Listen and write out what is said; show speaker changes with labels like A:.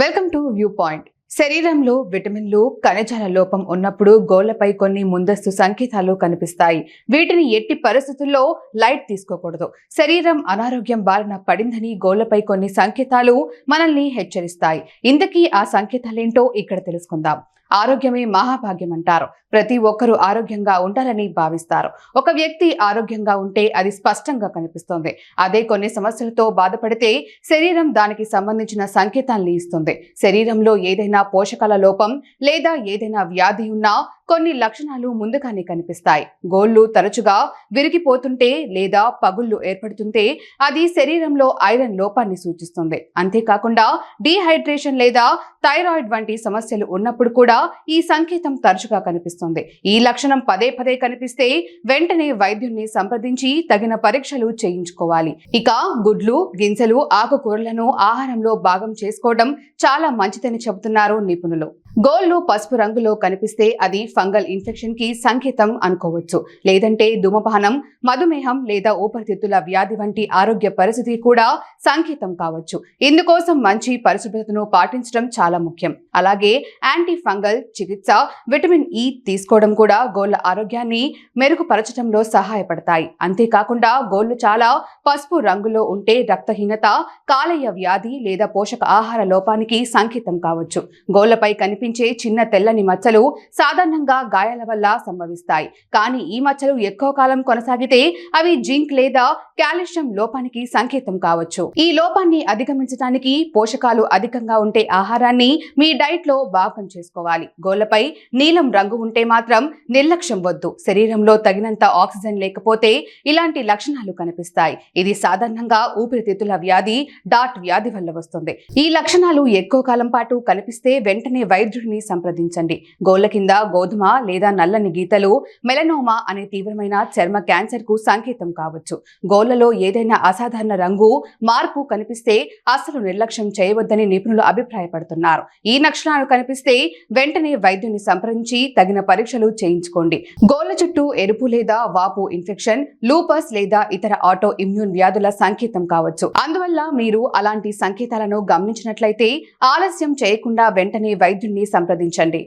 A: Welcome to view point శరీరంలో విటమిన్లు ఖనిజాల లోపం ఉన్నప్పుడు గోళ్ళపై కొన్ని ముందస్తు సంకేతాలు కనిపిస్తాయి. వీటిని ఎట్టి పరిస్థితుల్లో లైట్ తీసుకోకూడదు. శరీరం అనారోగ్యం బారిన పడిందని గోళ్ళపై కొన్ని సంకేతాలు మనల్ని హెచ్చరిస్తాయి. ఇంతకీ ఆ సంకేతాలేంటో ఇక్కడ తెలుసుకుందాం. ఆరోగ్యమే మహాభాగ్యం అంటారు. ప్రతి ఒక్కరూ ఆరోగ్యంగా ఉండాలని భావిస్తారు. ఒక వ్యక్తి ఆరోగ్యంగా ఉంటే అది స్పష్టంగా కనిపిస్తుంది. అదే కొన్ని సమస్యలతో బాధపడితే శరీరం దానికి సంబంధించిన సంకేతాల్ని ఇస్తుంది. శరీరంలో ఏదైనా పోషకాల లోపం లేదా ఏదైనా వ్యాధి ఉన్నా కొన్ని లక్షణాలు ముందుగానే కనిపిస్తాయి. గోళ్ళు తరచుగా విరిగిపోతుంటే లేదా పగుళ్ళు ఏర్పడుతుంటే అది శరీరంలో ఐరన్ లోపాన్ని సూచిస్తుంది. అంతేకాకుండా డీహైడ్రేషన్ లేదా థైరాయిడ్ వంటి సమస్యలు ఉన్నప్పుడు కూడా ఈ సంకేతం తరచుగా కనిపిస్తుంది. ఈ లక్షణం పదే పదే కనిపిస్తే వెంటనే వైద్యుణ్ణి సంప్రదించి తగిన పరీక్షలు చేయించుకోవాలి. ఇక గుడ్లు గింజలు ఆకుకూరలను ఆహారంలో భాగం చేసుకోవడం చాలా మంచిదని చెబుతున్నారు నిపుణులు. గోళ్ళు పసుపు రంగులో కనిపిస్తే అది ఫంగల్ ఇన్ఫెక్షన్కి సంకేతం అనుకోవచ్చు. లేదంటే ధూమపానం మధుమేహం లేదా ఊపిరితిత్తుల వ్యాధి వంటి ఆరోగ్య పరిస్థితి కూడా సంకేతం కావచ్చు. ఇందుకోసం మంచి పరిశుభ్రతను పాటించడం చాలా ముఖ్యం. అలాగే యాంటీ ఫంగల్ చికిత్స విటమిన్ ఇ తీసుకోవడం కూడా గోళ్ళ ఆరోగ్యాన్ని మెరుగుపరచడంలో సహాయపడతాయి. అంతేకాకుండా గోళ్ళు చాలా పసుపు రంగులో ఉంటే రక్తహీనత కాలేయ వ్యాధి లేదా పోషక ఆహార లోపానికి సంకేతం కావచ్చు. గోళ్ళపై కనిపించే చిన్న తెల్లని మచ్చలు సాధారణంగా గాయాల వల్ల సంభవిస్తాయి. కానీ ఈ మచ్చలు ఎక్కువ కాలం కొనసాగితే అవి జింక్ లేదా కాల్షియం లోపానికి సంకేతం కావచ్చు. ఈ లోపాన్ని అధిగమించడానికి పోషకాలు అధికంగా ఉంటే ఆహారాన్ని మీ డైట్లో భాగం చేసుకోవాలి. గోళ్ళపై నీలం రంగు ఉంటే మాత్రం నిర్లక్ష్యం వద్దు. శరీరంలో తగినంత ఆక్సిజన్ లేకపోతే ఇలాంటి లక్షణాలు కనిపిస్తాయి. ఇది సాధారణంగా ఊపిరితిత్తుల వ్యాధి డాట్ వ్యాధి వల్ల వస్తుంది. ఈ లక్షణాలు ఎక్కువ కాలం పాటు కనిపిస్తే వెంటనే వైద్యుడిని సంప్రదించండి. గోళ్ళ కింద గోధుమ లేదా నల్లని గీతలు మెలనోమా అనే తీవ్రమైన చర్మ క్యాన్సర్కు సంకేతం కావచ్చు. గోళ్ళలో ఏదైనా అసాధారణ రంగు మార్పు కనిపిస్తే అసలు నిర్లక్ష్యం చేయవద్దని నిపుణులు అభిప్రాయపడుతున్నారు. ఈ లక్షణాలు కనిపిస్తే వెంటనే వైద్యుని సంప్రదించి తగిన పరీక్షలు చేయించుకోండి. గోళ్ళ చుట్టూ ఎరుపు లేదా వాపు ఇన్ఫెక్షన్ లూపస్ లేదా ఇతర ఆటో ఇమ్యూన్ వ్యాధుల సంకేతం కావచ్చు. అందువల్ల మీరు అలాంటి సంకేతాలను గమనించినట్లయితే ఆలస్యం చేయకుండా వెంటనే వైద్యుణ్ణి సంప్రదించండి.